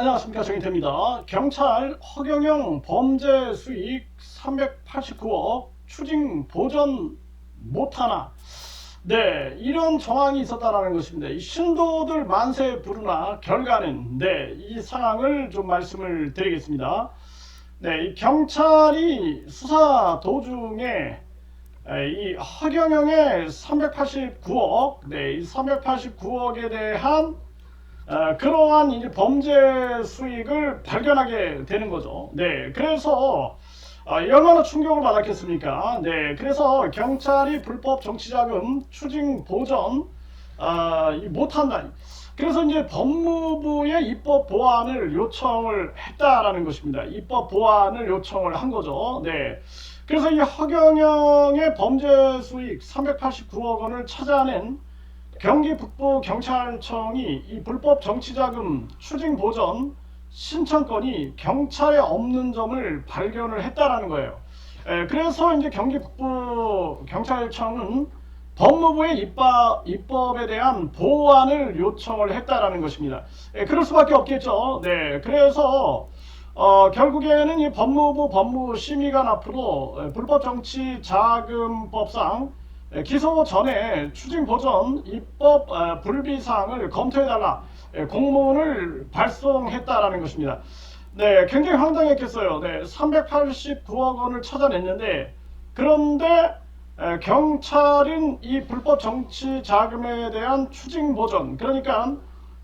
안녕하십니까 정인태입니다. 경찰 허경영 범죄 수익 389억 추징 보전 못하나 네 이런 정황이 있었다라는 것입니다. 이 신도들 만세 부르나 결과는 네이 상황을 좀 말씀을 드리겠습니다. 네, 이 경찰이 수사 도중에 에, 이 허경영의 389억, 네, 이 389억에 대한 어, 그러한 이제 범죄 수익을 발견하게 되는 거죠. 네, 그래서 어, 얼마나 충격을 받았겠습니까? 네, 그래서 경찰이 불법 정치자금 추징 보전 어, 이 못한다. 그래서 이제 법무부의 입법 보완을 요청을 했다라는 것입니다. 입법 보완을 요청을 한 거죠. 네. 그래서 이 허경영의 범죄 수익 389억 원을 찾아낸 경기 북부 경찰청이 이 불법 정치자금 추징 보전 신청건이 경찰에 없는 점을 발견을 했다라는 거예요. 에, 그래서 이제 경기 북부 경찰청은 법무부의 입법, 입법에 대한 보완을 요청을 했다라는 것입니다. 에, 그럴 수밖에 없겠죠. 네, 그래서 어, 결국에는 이 법무부 법무심의관 앞으로 에, 불법 정치 자금법상 에, 기소 전에 추징 보전 입법 어, 불비 사항을 검토해달라 에, 공문을 발송했다라는 것입니다. 네, 굉장히 황당했겠어요. 네, 389억 원을 찾아냈는데 그런데 에, 경찰은 이 불법 정치 자금에 대한 추징 보전 그러니까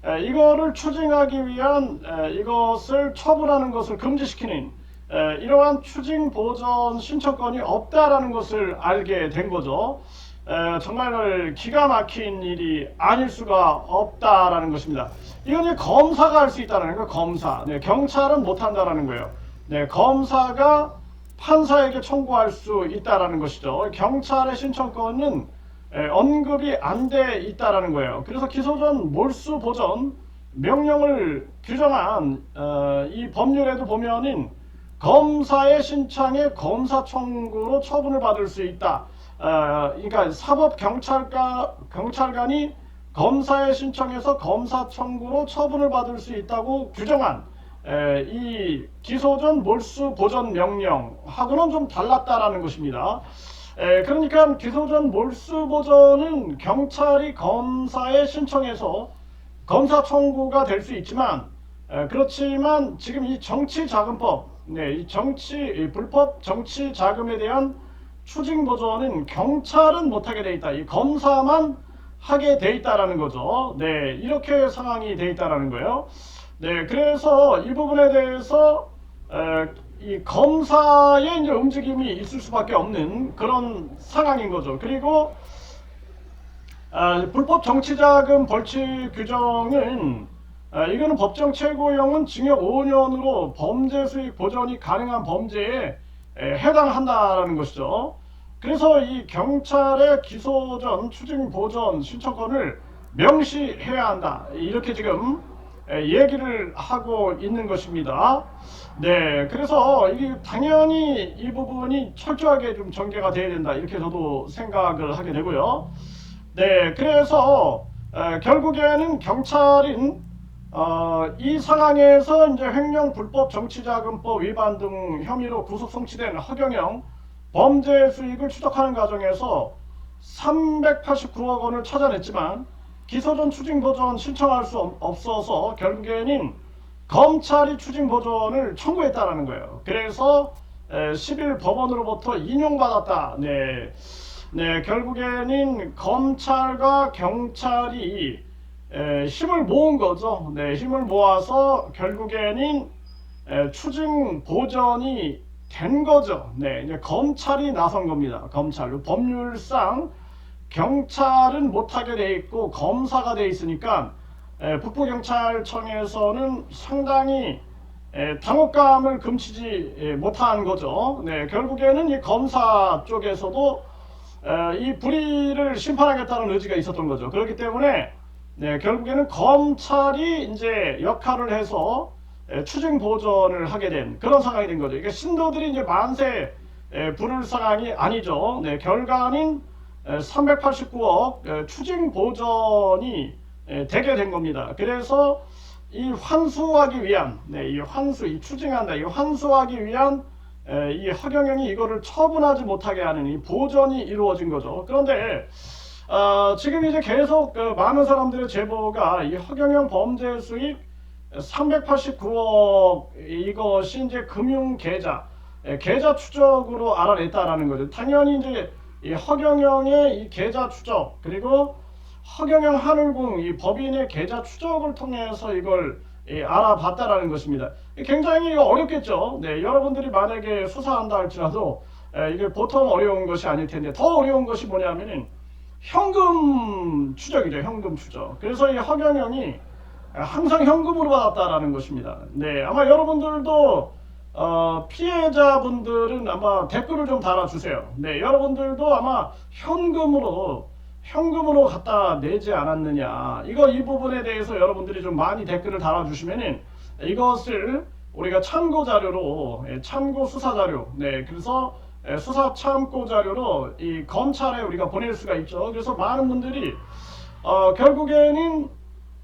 에, 이거를 추징하기 위한 에, 이것을 처분하는 것을 금지시키는 에, 이러한 추징 보전 신청권이 없다라는 것을 알게 된 거죠. 에, 정말 기가 막힌 일이 아닐 수가 없다라는 것입니다. 이건 이제 검사가 할 수 있다는 거 검사. 네, 경찰은 못한다라는 거예요. 네, 검사가 판사에게 청구할 수 있다라는 것이죠. 경찰의 신청권은 에, 언급이 안 돼 있다라는 거예요. 그래서 기소 전 몰수 보전 명령을 규정한 어, 이 법률에도 보면은 검사의 신청에 검사 청구로 처분을 받을 수 있다. 어, 그러니까 사법 경찰관 경찰관이 검사의 신청에서 검사 청구로 처분을 받을 수 있다고 규정한 에, 이 기소 전 몰수 보전 명령하고는 좀 달랐다라는 것입니다. 에, 그러니까 기소 전 몰수 보전은 경찰이 검사의 신청에서 검사 청구가 될 수 있지만 에, 그렇지만 지금 이 정치자금법, 네, 이 정치 이 불법 정치 자금에 대한 추징 보전은 경찰은 못하게 돼 있다. 이 검사만 하게 돼 있다라는 거죠. 네, 이렇게 상황이 돼 있다라는 거예요. 네, 그래서 이 부분에 대해서 에, 이 검사의 이제 움직임이 있을 수밖에 없는 그런 상황인 거죠. 그리고 아, 불법 정치자금 벌칙 규정은 아, 이거는 법정 최고형은 징역 5년으로 범죄 수익 보전이 가능한 범죄에 에, 해당한다라는 것이죠. 그래서 이 경찰의 기소 전 추징 보전 신청권을 명시해야 한다. 이렇게 지금 에, 얘기를 하고 있는 것입니다. 네, 그래서 이게 당연히 이 부분이 철저하게 좀 전개가 돼야 된다. 이렇게 저도 생각을 하게 되고요. 네, 그래서 에, 결국에는 경찰인 어, 이 상황에서 이제 횡령 불법 정치자금법 위반 등 혐의로 구속 송치된 허경영 범죄 수익을 추적하는 과정에서 389억 원을 찾아냈지만 기소 전 추징 보전 신청할 수 없- 없어서 결국에는 검찰이 추징 보전을 청구했다라는 거예요. 그래서 10일 법원으로부터 인용받았다. 네. 네, 결국에는 검찰과 경찰이 에, 힘을 모은 거죠. 네, 힘을 모아서 결국에는 에, 추징 보전이 된 거죠. 네, 이제 검찰이 나선 겁니다. 검찰. 법률상 경찰은 못하게 돼 있고 검사가 돼 있으니까 에, 북부경찰청에서는 상당히 에, 당혹감을 금치지 에, 못한 거죠. 네, 결국에는 이 검사 쪽에서도 에, 이 불의를 심판하겠다는 의지가 있었던 거죠. 그렇기 때문에 네, 결국에는 검찰이 이제 역할을 해서 에, 추징 보전을 하게 된 그런 상황이 된 거죠. 이게 신도들이 이제 만세 에, 부를 상황이 아니죠. 네, 결과는 389억 추징 보전이 에, 되게 된 겁니다. 그래서 이 환수하기 위한, 네, 이 환수, 이 추징한다, 이 환수하기 위한 에, 이 허경영이 이거를 처분하지 못하게 하는 이 보전이 이루어진 거죠. 그런데 어, 지금 이제 계속 그 많은 사람들의 제보가 이 허경영 범죄 수익 389억 이것이 이제 금융 계좌 예, 계좌 추적으로 알아냈다라는 거죠. 당연히 이제 이 허경영의 이 계좌 추적 그리고 허경영 하늘궁 이 법인의 계좌 추적을 통해서 이걸 예, 알아봤다라는 것입니다. 굉장히 어렵겠죠. 네, 여러분들이 만약에 수사한다 할지라도 예, 이게 보통 어려운 것이 아닐 텐데 더 어려운 것이 뭐냐면은 현금 추적이죠. 현금 추적. 그래서 이 허경영이 항상 현금으로 받았다라는 것입니다. 네, 아마 여러분들도 어, 피해자분들은 아마 댓글을 좀 달아주세요. 네, 여러분들도 아마 현금으로 현금으로 갖다 내지 않았느냐. 이거 이 부분에 대해서 여러분들이 좀 많이 댓글을 달아주시면은 이것을 우리가 참고 자료로 예, 참고 수사 자료. 네, 그래서 예, 수사 참고 자료로 이 검찰에 우리가 보낼 수가 있죠. 그래서 많은 분들이 어, 결국에는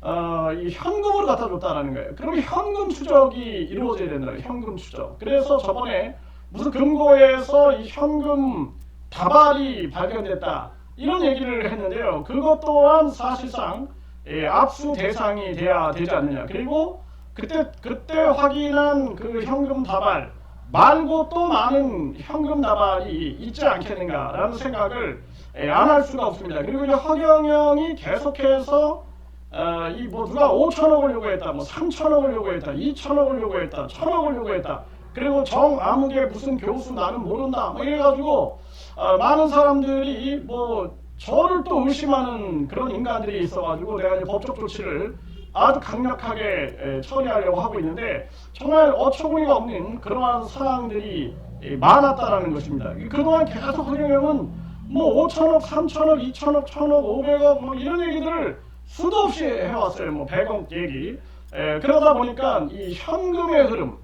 어, 이 현금으로 갖다 줬다라는 거예요. 그러면 현금 추적이 이루어져야 된다. 현금 추적. 그래서 저번에 무슨 금고에서 이 현금 다발이 발견됐다. 이런 얘기를 했는데요. 그것 또한 사실상 예, 압수 대상이 돼야 되지 않느냐. 그리고 그때 그때 확인한 그 현금 다발 말고 또 많은 현금 다발이 있지 않겠는가라는 생각을 예, 안할 수가 없습니다. 그리고 이제 허경영이 계속해서 어, 이뭐 누가 5천억을 요구했다, 뭐 3천억을 요구했다, 2천억을 요구했다, 1천억을 요구했다. 그리고 정 아무개 무슨 교수 나는 모른다. 뭐 이래가지고 어, 많은 사람들이 뭐 저를 또 의심하는 그런 인간들이 있어가지고 내가 이제 법적 조치를 아주 강력하게 에, 처리하려고 하고 있는데 정말 어처구니가 없는 그러한 상황들이 에, 많았다라는 것입니다. 그동안 계속 허경영은 뭐 5천억, 3천억, 2천억, 1천억, 500억 뭐 이런 얘기들을 수도 없이 해왔어요. 뭐 100억 얘기. 에, 그러다 보니까 이 현금의 흐름,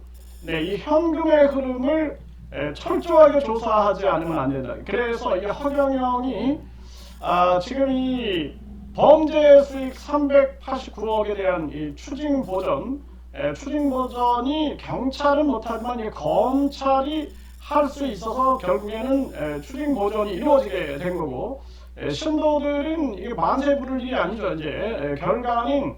네, 이 현금의 흐름을 에, 철저하게 조사하지 않으면 안 된다. 그래서 이 허경영이 아, 지금 이 범죄 수익 389억에 대한 이 추징 보전, 에, 추징 보전이 경찰은 못하지만 이 검찰이 할 수 있어서 결국에는 에, 추징 보전이 이루어지게 된 거고 에, 신도들은 이게 만세 부를 일이 아니죠. 이제 에, 결과는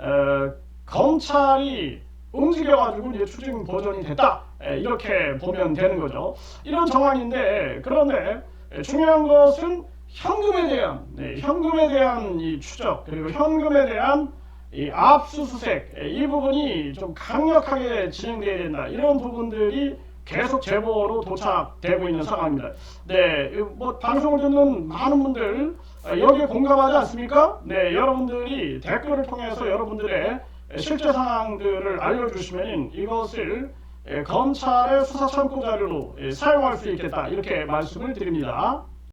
에, 검찰이 움직여가지고 이제 추징 보전이 됐다. 에, 이렇게 보면 되는 거죠. 이런 정황인데 그런데 에, 중요한 것은 현금에 대한 네, 현금에 대한 이 추적 그리고 현금에 대한 이 압수수색 에, 이 부분이 좀 강력하게 진행돼야 된다 이런 부분들이 계속 제보로 도착되고 있는 상황입니다. 네, 뭐 방송을 듣는 많은 분들 어, 여기에 공감하지 않습니까? 네, 여러분들이 댓글을 통해서 여러분들의 실제 상황들을 알려주시면 이것을 에, 검찰의 수사 참고 자료로 에, 사용할 수 있겠다 이렇게 말씀을 드립니다.